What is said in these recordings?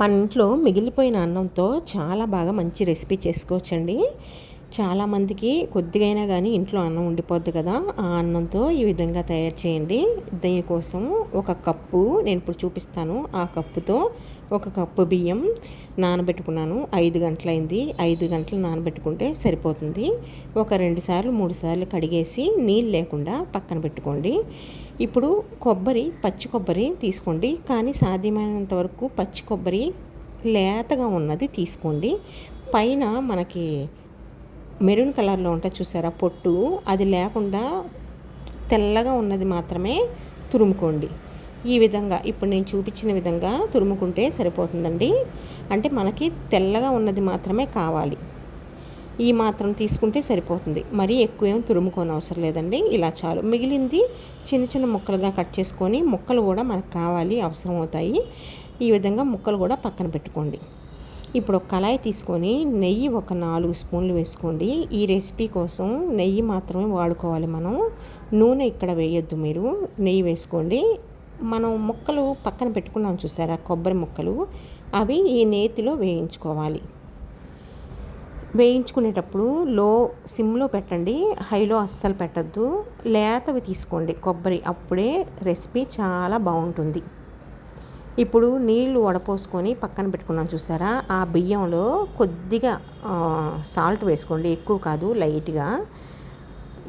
మన ఇంట్లో మిగిలిపోయిన అన్నంతో చాలా బాగా మంచి రెసిపీ చేసుకోవచ్చండి. చాలామందికి కొద్దిగైనా కానీ ఇంట్లో అన్నం ఉండిపోద్ది కదా ఆ అన్నంతో ఈ విధంగా తయారు చేయండి. దీనికోసం ఒక కప్పు నేను ఇప్పుడు చూపిస్తాను ఆ కప్పుతో ఒక కప్పు బియ్యం నానబెట్టుకున్నాను. ఐదు గంటలైంది. ఐదు గంటలు నానబెట్టుకుంటే సరిపోతుంది. ఒక రెండు సార్లు మూడు సార్లు కడిగేసి నీళ్ళు లేకుండా పక్కన పెట్టుకోండి. ఇప్పుడు కొబ్బరి పచ్చి కొబ్బరి తీసుకోండి. కానీ సాధ్యమైనంత వరకు పచ్చి కొబ్బరి లేతగా ఉన్నది తీసుకోండి. పైన మనకి మెరూన్ కలర్లో ఉంటే చూసారా పొట్టు? అది లేకుండా తెల్లగా ఉన్నది మాత్రమే తురుముకోండి. ఈ విధంగా ఇప్పుడు నేను చూపించిన విధంగా తురుముకుంటే సరిపోతుందండి. అంటే మనకి తెల్లగా ఉన్నది మాత్రమే కావాలి. ఈ మాత్రం తీసుకుంటే సరిపోతుంది. మరీ ఎక్కువ ఏం తురుముకోని అవసరం లేదండి. ఇలా చాలు. మిగిలింది చిన్న చిన్న ముక్కలుగా కట్ చేసుకొని ముక్కలు కూడా మనకు కావాలి అవసరం అవుతాయి. ఈ విధంగా ముక్కలు కూడా పక్కన పెట్టుకోండి. ఇప్పుడు ఒక కళాయి తీసుకొని నెయ్యి ఒక నాలుగు స్పూన్లు వేసుకోండి. ఈ రెసిపీ కోసం నెయ్యి మాత్రమే వాడుకోవాలి మనం. నూనె ఇక్కడ వేయొద్దు మీరు. నెయ్యి వేసుకోండి. మనం ముక్కలు పక్కన పెట్టుకున్నాం చూసారా? కొబ్బరి ముక్కలు. అవి ఈ నేతిలో వేయించుకోవాలి. వేయించుకునేటప్పుడు లో సిమ్లో పెట్టండి హైలో అస్సలు పెట్టద్దు. లేతవి తీసుకోండి కొబ్బరి అప్పుడే రెసిపీ చాలా బాగుంటుంది. ఇప్పుడు నీళ్ళు వడపోసుకొని పక్కన పెట్టుకున్నాం చూసారా? ఆ బియ్యంలో కొద్దిగా సాల్ట్ వేసుకోండి ఎక్కువ కాదు లైట్గా.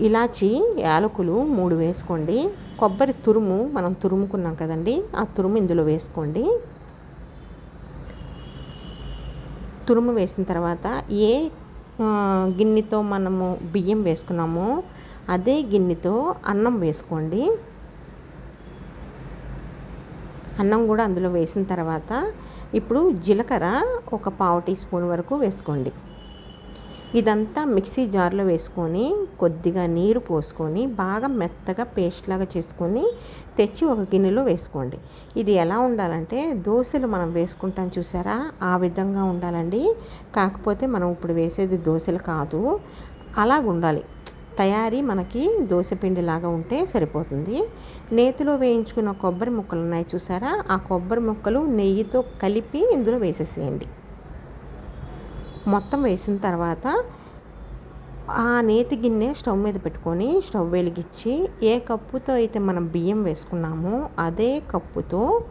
ఇలాచి యాలకులు మూడు వేసుకోండి. కొబ్బరి తురుము మనం తురుముకున్నాం కదండి ఆ తురుము ఇందులో వేసుకోండి. తురుము వేసిన తర్వాత ఏ గిన్నెతో మనము బియ్యం వేసుకున్నామో అదే గిన్నెతో అన్నం వేసుకోండి. అన్నం కూడా అందులో వేసిన తర్వాత ఇప్పుడు జీలకర్ర ఒక పావు టీ స్పూన్ వరకు వేసుకోండి. ఇదంతా మిక్సీ జార్లో వేసుకొని కొద్దిగా నీరు పోసుకొని బాగా మెత్తగా పేస్ట్ లాగా చేసుకొని తెచ్చి ఒక గిన్నెలో వేసుకోండి. ఇది ఎలా ఉండాలంటే దోశలు మనం వేసుకుంటాం చూసారా? ఆ విధంగా ఉండాలండి. కాకపోతే మనం ఇప్పుడు వేసేది దోశలు కాదు. అలా ఉండాలి. తయారీ మనకి దోశపిండి లాగా ఉంటే సరిపోతుంది. నేతిలో వేయించుకున్న కొబ్బరి ముక్కలు ఉన్నాయి చూసారా? ఆ కొబ్బరి ముక్కలు నెయ్యితో కలిపి ఇందులో వేసేసేయండి. మొత్తం వేసిన తర్వాత ఆ నేతి గిన్నె స్టవ్ మీద పెట్టుకొని స్టవ్ వెలిగించి ఏ కప్పుతో అయితే మనం బియ్యం వేసుకున్నామో అదే కప్పుతో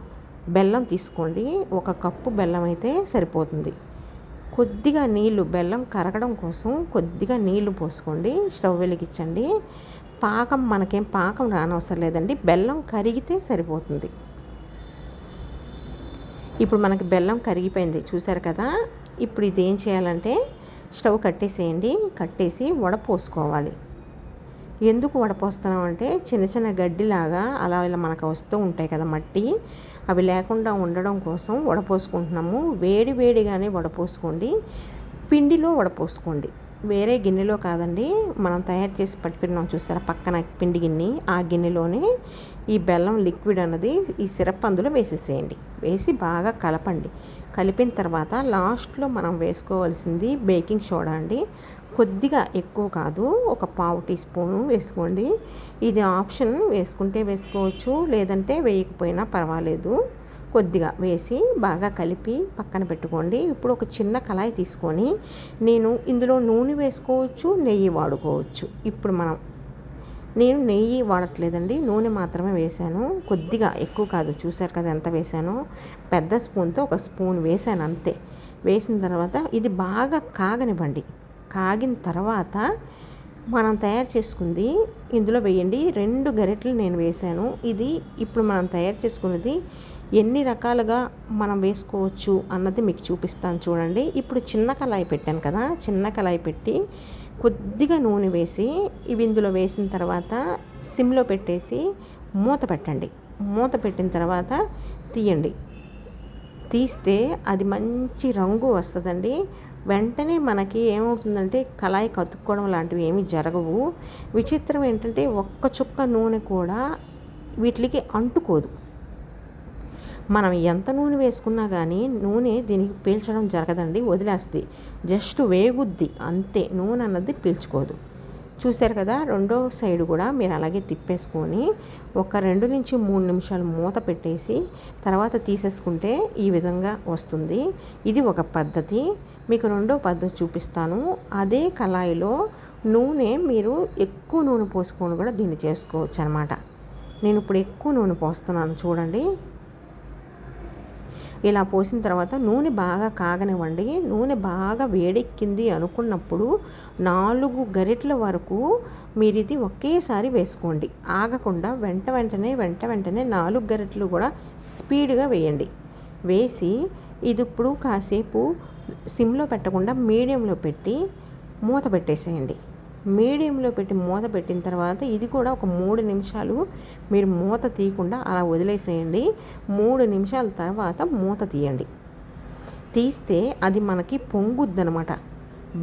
బెల్లం తీసుకోండి. ఒక కప్పు బెల్లం అయితే సరిపోతుంది. కొద్దిగా నీళ్ళు బెల్లం కరగడం కోసం కొద్దిగా నీళ్ళు పోసుకోండి. స్టవ్ వెలిగించండి. పాకం మనకేం పాకం రానవసరం లేదండి. బెల్లం కరిగితే సరిపోతుంది. ఇప్పుడు మనకి బెల్లం కరిగిపోయింది. చూసారు కదా? ఇప్పుడు ఇది ఏం చేయాలంటే స్టవ్ కట్టేసేయండి. కట్టేసి వడపోసుకోవాలి ఎందుకు వడపోస్తున్నాం అంటే చిన్న చిన్న గడ్డిలాగా అలా ఇలా మనకు వస్తూ ఉంటాయి కదా మట్టి. అవి లేకుండా ఉండడం కోసం వడపోసుకుంటున్నాము వేడి వేడిగానే వడపోసుకోండి పిండిలో వడపోసుకోండి వేరే గిన్నెలో కాదండి మనం తయారు చేసి పట్టుకున్నాం చూసారా పక్కన పిండి గిన్నె ఆ గిన్నెలోనే ఈ బెల్లం లిక్విడ్ అన్నది ఈ సిరప్ అందులో వేసేసేయండి. వేసి బాగా కలపండి. కలిపిన తర్వాత లాస్ట్లో మనం వేసుకోవాల్సింది బేకింగ్ సోడా అండి. కొద్దిగా ఎక్కువ కాదు ఒక పావు టీ స్పూను వేసుకోండి. ఇది ఆప్షన్ వేసుకుంటే వేసుకోవచ్చు లేదంటే వేయకపోయినా పర్వాలేదు. కొద్దిగా వేసి బాగా కలిపి పక్కన పెట్టుకోండి. ఇప్పుడు ఒక చిన్న కళాయి తీసుకొని నేను ఇందులో నూనె వేసుకోవచ్చు నెయ్యి వాడుకోవచ్చు. ఇప్పుడు మనం నేను నెయ్యి వాడట్లేదండి. నూనె మాత్రమే వేశాను. కొద్దిగా ఎక్కువ కాదు. చూసారు కదా ఎంత వేశాను? పెద్ద స్పూన్తో ఒక స్పూన్ వేశాను అంతే. వేసిన తర్వాత ఇది బాగా కాగనివ్వండి. కాగిన తర్వాత మనం తయారు చేసుకుంది ఇందులో వేయండి. రెండు గరిటెలు నేను వేశాను. ఇది ఇప్పుడు మనం తయారు చేసుకున్నది ఎన్ని రకాలుగా మనం వేసుకోవచ్చు అన్నది మీకు చూపిస్తాను చూడండి. ఇప్పుడు చిన్న కళాయి పెట్టాను కదా చిన్న కళాయి పెట్టి కొద్దిగా నూనె వేసి ఇవి ఇందులో వేసిన తర్వాత సిమ్లో పెట్టేసి మూత పెట్టండి. మూత పెట్టిన తర్వాత తీయండి. తీస్తే అది మంచి రంగు వస్తుందండి. వెంటనే మనకి ఏమవుతుందంటే కళాయి కతుక్కోవడం లాంటివి ఏమీ జరగవు. విచిత్రం ఏంటంటే ఒక్క చుక్క నూనె కూడా వీటికి అంటుకోదు. మనం ఎంత నూనె వేసుకున్నా కానీ నూనె దీనికి పీల్చడం జరగదండి వదిలేస్తుంది. జస్ట్ వేగుద్ది అంతే. నూనె అన్నది పీల్చుకోదు. చూశారు కదా రెండో సైడ్ కూడా మీరు అలాగే తిప్పేసుకొని ఒక రెండు నుంచి మూడు నిమిషాలు మూత పెట్టేసి తర్వాత తీసేసుకుంటే ఈ విధంగా వస్తుంది. ఇది ఒక పద్ధతి. మీకు రెండో పద్ధతి చూపిస్తాను. అదే కళాయిలో నూనె మీరు ఎక్కువ నూనె పోసుకొని కూడా దీన్ని చేసుకోవచ్చు అనమాట నేను ఇప్పుడు ఎక్కువ నూనె పోస్తున్నాను చూడండి. ఇలా పోసిన తర్వాత నూనె బాగా కాగనివ్వండి. నూనె బాగా వేడెక్కింది అనుకున్నప్పుడు నాలుగు గరిటల వరకు మీరు ఇది ఒకేసారి వేసుకోండి. ఆగకుండా వెంట వెంటనే వెంట వెంటనే నాలుగు గరిటలు కూడా స్పీడ్గా వేయండి. వేసి ఇది ఇప్పుడు కాసేపు సిమ్లో పెట్టకుండా మీడియంలో పెట్టి మూత పెట్టేసేయండి. మీడియంలో పెట్టి మూత పెట్టిన తర్వాత ఇది కూడా ఒక మూడు నిమిషాలు మీరు మూత తీయకుండా అలా వదిలేసేయండి. మూడు నిమిషాల తర్వాత మూత తీయండి. తీస్తే అది మనకి పొంగుద్ది అనమాట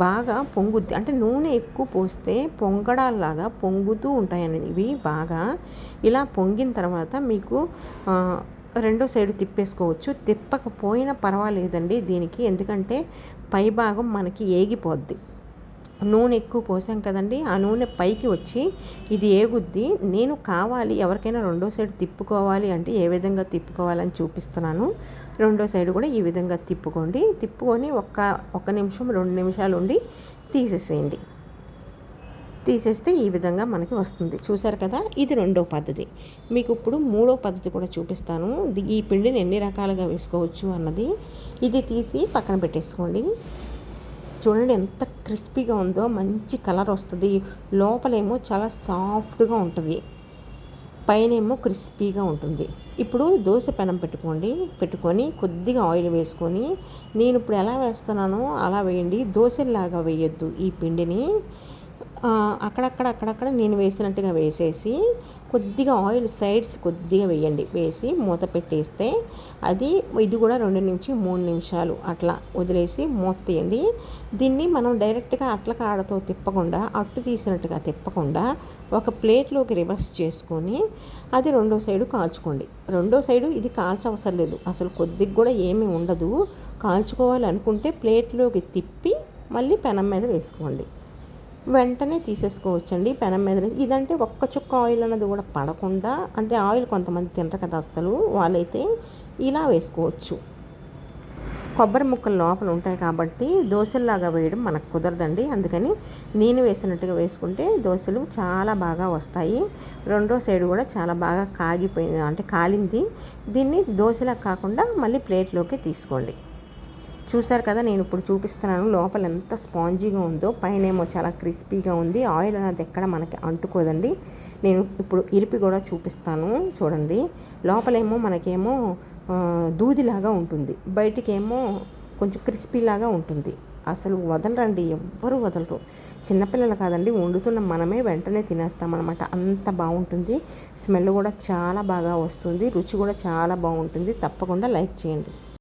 బాగా పొంగుద్ది. అంటే నూనె ఎక్కువ పోస్తే పొంగడాల్లాగా పొంగుతూ ఉంటాయని ఇవి బాగా ఇలా పొంగిన తర్వాత మీకు రెండో సైడ్ తిప్పేసుకోవచ్చు. తిప్పకపోయినా పర్వాలేదండి దీనికి. ఎందుకంటే పై భాగం మనకి ఏగిపోద్ది. నూనె ఎక్కువ పోసాం కదండి ఆ నూనె పైకి వచ్చి ఇది ఏగుద్ది. నేను కావాలి ఎవరికైనా రెండో సైడ్ తిప్పుకోవాలి అంటే ఏ విధంగా తిప్పుకోవాలని చూపిస్తున్నాను. రెండో సైడ్ కూడా ఈ విధంగా తిప్పుకోండి. తిప్పుకొని ఒక్క ఒక నిమిషం రెండు నిమిషాలు ఉండి తీసేసేయండి. తీసేస్తే ఈ విధంగా మనకి వస్తుంది. చూసారు కదా ఇది రెండో పద్ధతి. మీకు ఇప్పుడు మూడో పద్ధతి కూడా చూపిస్తాను. ఈ పిండిని ఎన్ని రకాలుగా వేసుకోవచ్చు అన్నది ఇది తీసి పక్కన పెట్టేసుకోండి. చూడండి ఎంత క్రిస్పీగా ఉందో మంచి కలర్ వస్తుంది. లోపలేమో చాలా సాఫ్ట్గా ఉంటుంది. పైనేమో క్రిస్పీగా ఉంటుంది. ఇప్పుడు దోశ పెనం పెట్టుకోండి. పెట్టుకొని కొద్దిగా ఆయిల్ వేసుకొని నేను ఇప్పుడు ఎలా వేస్తున్నానో అలా వేయండి. దోశలాగా వేయొద్దు ఈ పిండిని. అక్కడక్కడ అక్కడక్కడ నేను వేసినట్టుగా వేసేసి కొద్దిగా ఆయిల్ సైడ్స్ కొద్దిగా వేయండి. వేసి మూత పెట్టేస్తే అది ఇది కూడా రెండు నుంచి మూడు నిమిషాలు అట్లా వదిలేసి మూత తీయండి. దీన్ని మనం డైరెక్ట్గా అట్ల కాడతో తిప్పకుండా అట్టు తీసినట్టుగా తిప్పకుండా ఒక ప్లేట్లోకి రివర్స్ చేసుకొని అది రెండో సైడు కాల్చుకోండి. రెండో సైడు ఇది కాల్చవసరం లేదు. అసలు కొద్దిగా కూడా ఏమీ ఉండదు. కాల్చుకోవాలనుకుంటే ప్లేట్లోకి తిప్పి మళ్ళీ పెనం మీద వేసుకోండి. వెంటనే తీసేసుకోవచ్చండి. పెనం మీద ఇదంటే ఒక్క చుక్క ఆయిల్ అన్నది కూడా పడకుండా అంటే ఆయిల్ కొంతమంది తినరు కదా అసలు వాళ్ళైతే ఇలా వేసుకోవచ్చు. కొబ్బరి ముక్కలు లోపల ఉంటాయి కాబట్టి దోశల్లాగా వేయడం మనకు కుదరదండి. అందుకని నేను వేసినట్టుగా వేసుకుంటే దోశలు చాలా బాగా వస్తాయి. రెండో సైడ్ కూడా చాలా బాగా కాగిపోయింది అంటే కాలింది. దీన్ని దోశలా కాకుండా మళ్ళీ ప్లేట్లోకి తీసుకోండి. చూసారు కదా నేను ఇప్పుడు చూపిస్తున్నాను లోపల ఎంత స్పాంజీగా ఉందో పైన ఏమో చాలా క్రిస్పీగా ఉంది. ఆయిల్ అనేది ఎక్కడ మనకి అంటుకోదండి. నేను ఇప్పుడు ఇరిపి కూడా చూపిస్తాను చూడండి. లోపలేమో మనకేమో దూదిలాగా ఉంటుంది. బయటికేమో కొంచెం క్రిస్పీలాగా ఉంటుంది. అసలు వదలరండి ఎవ్వరు వదలరు. చిన్నపిల్లలు కాదండి వండుతున్న మనమే వెంటనే తినేస్తామన్నమాట. అంత బాగుంటుంది. స్మెల్ కూడా చాలా బాగా వస్తుంది. రుచి కూడా చాలా బాగుంటుంది. తప్పకుండా లైక్ చేయండి.